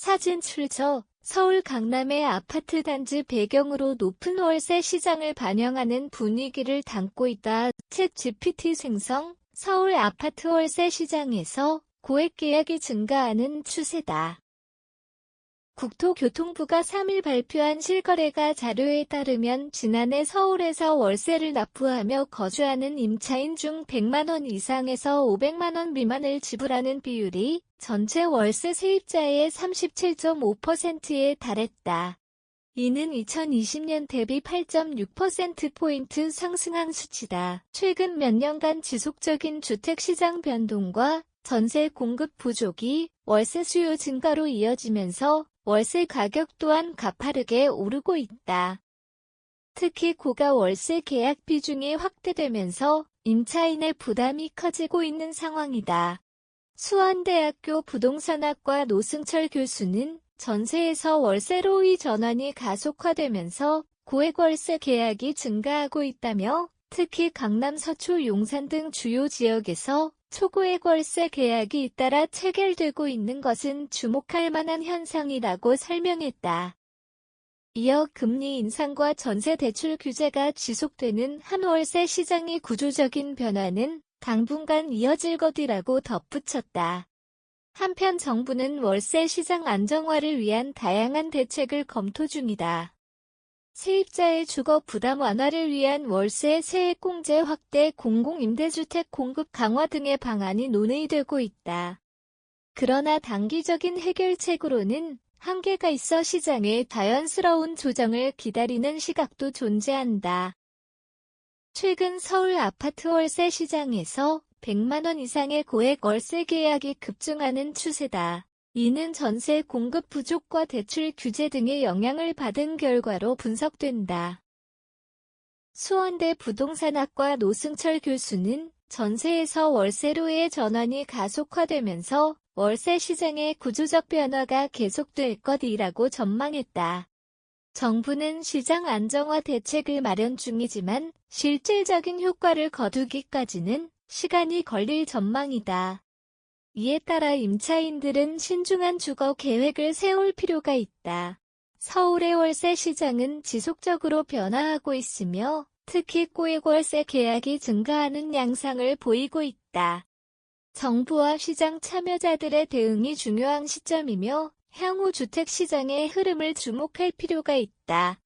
사진 출처 서울 강남의 아파트 단지 배경으로 높은 월세 시장을 반영하는 분위기를 담고 있다. 챗 GPT 생성 서울 아파트 월세 시장에서 고액 계약이 증가하는 추세다. 국토교통부가 3일 발표한 실거래가 자료에 따르면 지난해 서울에서 월세를 납부하며 거주하는 임차인 중 100만원 이상에서 500만원 미만을 지불하는 비율이 전체 월세 세입자의 37.5%에 달했다. 이는 2020년 대비 8.6%포인트 상승한 수치다. 최근 몇 년간 지속적인 주택시장 변동과 전세 공급 부족이 월세 수요 증가로 이어지면서 월세 가격 또한 가파르게 오르고 있다. 특히 고가 월세 계약 비중이 확대되면서 임차인의 부담이 커지고 있는 상황이다. 수원대학교 부동산학과 노승철 교수는 전세에서 월세로의 전환이 가속화되면서 고액 월세 계약이 증가하고 있다며 특히 강남 서초 용산 등 주요 지역에서 초고액 월세 계약이 잇따라 체결되고 있는 것은 주목할 만한 현상이라고 설명했다. 이어 금리 인상과 전세 대출 규제가 지속되는 한월세 시장의 구조적인 변화는 당분간 이어질 것이라고 덧붙였다. 한편 정부는 월세 시장 안정화를 위한 다양한 대책을 검토 중이다. 세입자의 주거 부담 완화를 위한 월세 세액 공제 확대 공공임대주택 공급 강화 등의 방안이 논의되고 있다. 그러나 단기적인 해결책으로는 한계가 있어 시장의 자연스러운 조정을 기다리는 시각도 존재한다. 최근 서울 아파트 월세 시장에서 100만원 이상의 고액 월세 계약이 급증하는 추세다. 이는 전세 공급 부족과 대출 규제 등의 영향을 받은 결과로 분석된다. 수원대 부동산학과 노승철 교수는 전세에서 월세로의 전환이 가속화되면서 월세 시장의 구조적 변화가 계속될 것이라고 전망했다. 정부는 시장 안정화 대책을 마련 중이지만 실질적인 효과를 거두기까지는 시간이 걸릴 전망이다. 이에 따라 임차인들은 신중한 주거 계획을 세울 필요가 있다. 서울의 월세 시장은 지속적으로 변화하고 있으며 특히 고액 월세 계약이 증가하는 양상을 보이고 있다. 정부와 시장 참여자들의 대응이 중요한 시점이며 향후 주택 시장의 흐름을 주목할 필요가 있다.